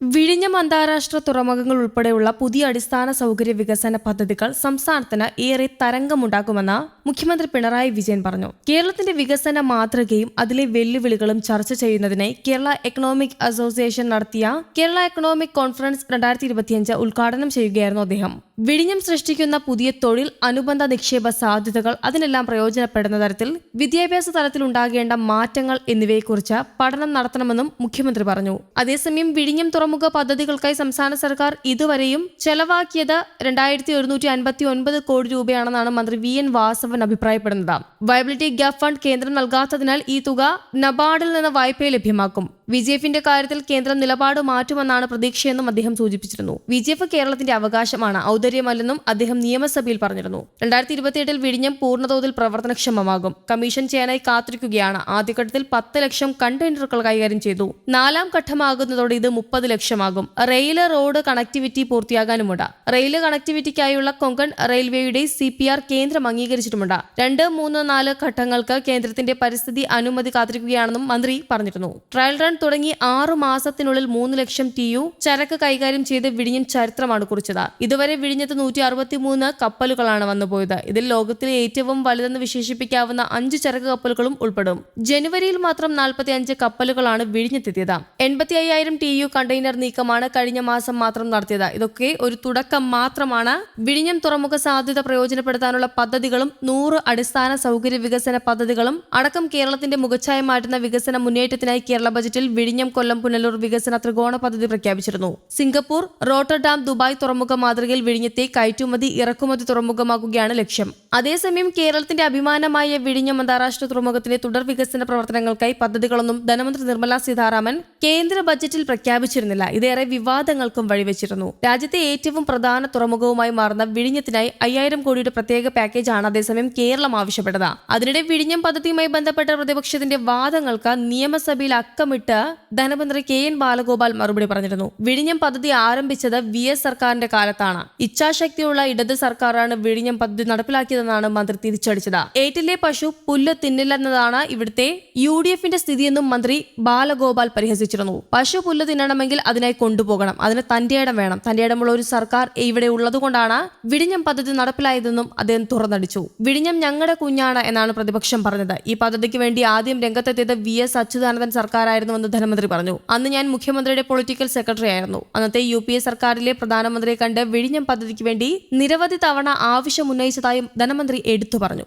വിഴിഞ്ഞം അന്താരാഷ്ട്ര തുറമുഖങ്ങൾ ഉൾപ്പെടെയുള്ള പുതിയ അടിസ്ഥാന സൗകര്യ വികസന പദ്ധതികൾ സംസ്ഥാനത്തിന് ഏറെ തരംഗമുണ്ടാക്കുമെന്ന് മുഖ്യമന്ത്രി പിണറായി വിജയൻ പറഞ്ഞു. കേരളത്തിന്റെ വികസന മാതൃകയും അതിലെ വെല്ലുവിളികളും ചർച്ച ചെയ്യുന്നതിനായി കേരള എക്കണോമിക് അസോസിയേഷൻ നടത്തിയ കേരള എക്കണോമിക് കോൺഫറൻസ് രണ്ടായിരത്തി ഇരുപത്തിയഞ്ച് ഉദ്ഘാടനം ചെയ്യുകയായിരുന്നു അദ്ദേഹം. വിഴിഞ്ഞം സൃഷ്ടിക്കുന്ന പുതിയ തൊഴിൽ അനുബന്ധ നിക്ഷേപ സാധ്യതകൾ അതിനെല്ലാം പ്രയോജനപ്പെടുന്ന തരത്തിൽ വിദ്യാഭ്യാസ തലത്തിൽ ഉണ്ടാകേണ്ട മാറ്റങ്ങൾ എന്നിവയെക്കുറിച്ച് പഠനം നടത്തണമെന്നും മുഖ്യമന്ത്രി പറഞ്ഞു. അതേസമയം വിഴിഞ്ഞം തുറമുഖ പദ്ധതികൾക്കായി സംസ്ഥാന സർക്കാർ ഇതുവരെയും ചെലവാക്കിയത് രണ്ടായിരത്തി ഒരുന്നൂറ്റി അൻപത്തി ഒൻപത് കോടി രൂപയാണെന്നാണ് മന്ത്രി വി എൻ വാസവൻ അഭിപ്രായപ്പെടുന്നത്. വയബിലിറ്റി ഗ്യാപ് ഫണ്ട് കേന്ദ്രം നൽകാത്തതിനാൽ ഈ തുക നബാർഡിൽ നിന്ന് വായ്പ ലഭ്യമാക്കും. വി ജി എഫിന്റെ കാര്യത്തിൽ കേന്ദ്രം നിലപാട് മാറ്റുമെന്നാണ് പ്രതീക്ഷയെന്നും അദ്ദേഹം സൂചിപ്പിച്ചിരുന്നു. വി എഫ് കേരളത്തിന്റെ അവകാശമാണ് ഔദര്യമല്ലെന്നും അദ്ദേഹം നിയമസഭയിൽ പറഞ്ഞിരുന്നു. രണ്ടായിരത്തി ഇരുപത്തിയെട്ടിൽ വിഴിഞ്ഞം പൂർണതോതിൽ പ്രവർത്തനക്ഷമമാകും. കമ്മീഷൻ ചെയ്യാനായി കാത്തിരിക്കുകയാണ്. ആദ്യഘട്ടത്തിൽ പത്ത് ലക്ഷം കണ്ടെയ്നറുകൾ കൈകാര്യം ചെയ്തു. നാലാം ഘട്ടമാകുന്നതോടെ ഇത് മുപ്പത് ലക്ഷമാകും റെയിൽ റോഡ് കണക്ടിവിറ്റി പൂർത്തിയാകാനുമുണ്ട്. റെയിൽ കണക്ടിവിറ്റിക്കായുള്ള കൊങ്കൺ റെയിൽവേയുടെ സി പി ആർ കേന്ദ്രം അംഗീകരിച്ചിട്ടുമുണ്ട്. രണ്ട് മൂന്ന് നാല് ഘട്ടങ്ങൾക്ക് കേന്ദ്രത്തിന്റെ പരിസ്ഥിതി അനുമതി കാത്തിരിക്കുകയാണെന്നും മന്ത്രി പറഞ്ഞിരുന്നു. ട്രയൽ റൺ തുടങ്ങി ആറു മാസത്തിനുള്ളിൽ മൂന്ന് ലക്ഷം ടി യു ചരക്ക് കൈകാര്യം ചെയ്ത് വിഴിഞ്ഞം ചരിത്രമാണ് കുറിച്ചത്. ഇതുവരെ വിഴിഞ്ഞത്ത് നൂറ്റി അറുപത്തിമൂന്ന് കപ്പലുകളാണ് വന്നുപോയത്. ഇതിൽ ലോകത്തിലെ ഏറ്റവും വലുതെന്ന് വിശേഷിപ്പിക്കാവുന്ന അഞ്ച് ചരക്ക് കപ്പലുകളും ഉൾപ്പെടും. ജനുവരിയിൽ മാത്രം നാൽപ്പത്തി അഞ്ച് കപ്പലുകളാണ് വിഴിഞ്ഞെത്തിയത് എൺപത്തി അയ്യായിരം ടി യു കണ്ടെയ്നർ നീക്കമാണ് കഴിഞ്ഞ മാസം മാത്രം നടത്തിയത്. ഇതൊക്കെ ഒരു തുടക്കം മാത്രമാണ്. വിഴിഞ്ഞം തുറമുഖ സാധ്യത പ്രയോജനപ്പെടുത്താനുള്ള പദ്ധതികളും നൂറ് അടിസ്ഥാന സൗകര്യ വികസന പദ്ധതികളും അടക്കം കേരളത്തിന്റെ മുഖച്ഛായ മാറ്റുന്ന വികസന മുന്നേറ്റത്തിനായി കേരള ബജറ്റിൽ വിഴിഞ്ഞം കൊല്ലം പുനലൂർ വികസന ത്രികോണ പദ്ധതി പ്രഖ്യാപിച്ചിരുന്നു. സിംഗപ്പൂർ റോട്ടർഡാം ദുബായ് തുറമുഖ മാതൃകയിൽ വിഴിഞ്ഞത്തെ കയറ്റുമതി ഇറക്കുമതി തുറമുഖമാക്കുകയാണ് ലക്ഷ്യം. അതേസമയം കേരളത്തിന്റെ അഭിമാനമായ വിഴിഞ്ഞം അന്താരാഷ്ട്ര തുറമുഖത്തിന്റെ തുടർ വികസന പ്രവർത്തനങ്ങൾക്കായി പദ്ധതികളൊന്നും ധനമന്ത്രി നിർമ്മലാ സീതാരാമൻ കേന്ദ്ര ബജറ്റിൽ പ്രഖ്യാപിച്ചിരുന്നില്ല. ഇതേറെ വിവാദങ്ങൾക്കും വഴിവെച്ചിരുന്നു. രാജ്യത്തെ ഏറ്റവും പ്രധാന തുറമുഖവുമായി മാറുന്ന വിഴിഞ്ഞത്തിനായി അയ്യായിരം കോടിയുടെ പ്രത്യേക പാക്കേജാണ് അതേസമയം കേരളം ആവശ്യപ്പെട്ടത്. അതിനിടെ വിഴിഞ്ഞം പദ്ധതിയുമായി ബന്ധപ്പെട്ട പ്രതിപക്ഷത്തിന്റെ വാദങ്ങൾക്ക് നിയമസഭയിൽ അക്കമിട്ട് ധനമന്ത്രി കെ എൻ ബാലഗോപാൽ മറുപടി പറഞ്ഞിരുന്നു. വിഴിഞ്ഞം പദ്ധതി ആരംഭിച്ചത് വി എസ് സർക്കാരിന്റെ കാലത്താണ്. ഇച്ഛാശക്തിയുള്ള ഇടത് സർക്കാരാണ് വിഴിഞ്ഞം പദ്ധതി നടപ്പിലാക്കിയതെന്നാണ് മന്ത്രി തിരിച്ചടിച്ചത്. ഏറ്റിലെ പശു പുല്ല് തിന്നില്ലെന്നതാണ് ഇവിടുത്തെ യു ഡി എഫിന്റെ സ്ഥിതിയെന്നും മന്ത്രി ബാലഗോപാൽ പരിഹസിച്ചിരുന്നു. പശു പുല്ല് തിന്നണമെങ്കിൽ അതിനായി കൊണ്ടുപോകണം. അതിന് തന്റെ ഇടം വേണം. തന്റെ ഇടമുള്ള ഒരു സർക്കാർ ഇവിടെ ഉള്ളതുകൊണ്ടാണ് വിഴിഞ്ഞം പദ്ധതി നടപ്പിലായതെന്നും അദ്ദേഹം തുറന്നടിച്ചു. വിഴിഞ്ഞം ഞങ്ങളുടെ കുഞ്ഞാണ് എന്നാണ് പ്രതിപക്ഷം പറഞ്ഞത്. ഈ പദ്ധതിക്ക് വേണ്ടി ആദ്യം രംഗത്തെത്തിയത് വി എസ് അച്യുതാനന്ദൻ സർക്കാരായിരുന്നുവെന്ന് ധനമന്ത്രി പറഞ്ഞു. അന്ന് ഞാൻ മുഖ്യമന്ത്രിയുടെ പൊളിറ്റിക്കൽ സെക്രട്ടറി ആയിരുന്നു. അന്നത്തെ യു പി എ സർക്കാരിലെ പ്രധാനമന്ത്രിയെ കണ്ട് വിഴിഞ്ഞം പദ്ധതിക്ക് വേണ്ടി നിരവധി തവണ ആവശ്യം ഉന്നയിച്ചതായും ധനമന്ത്രി എടുത്തു പറഞ്ഞു.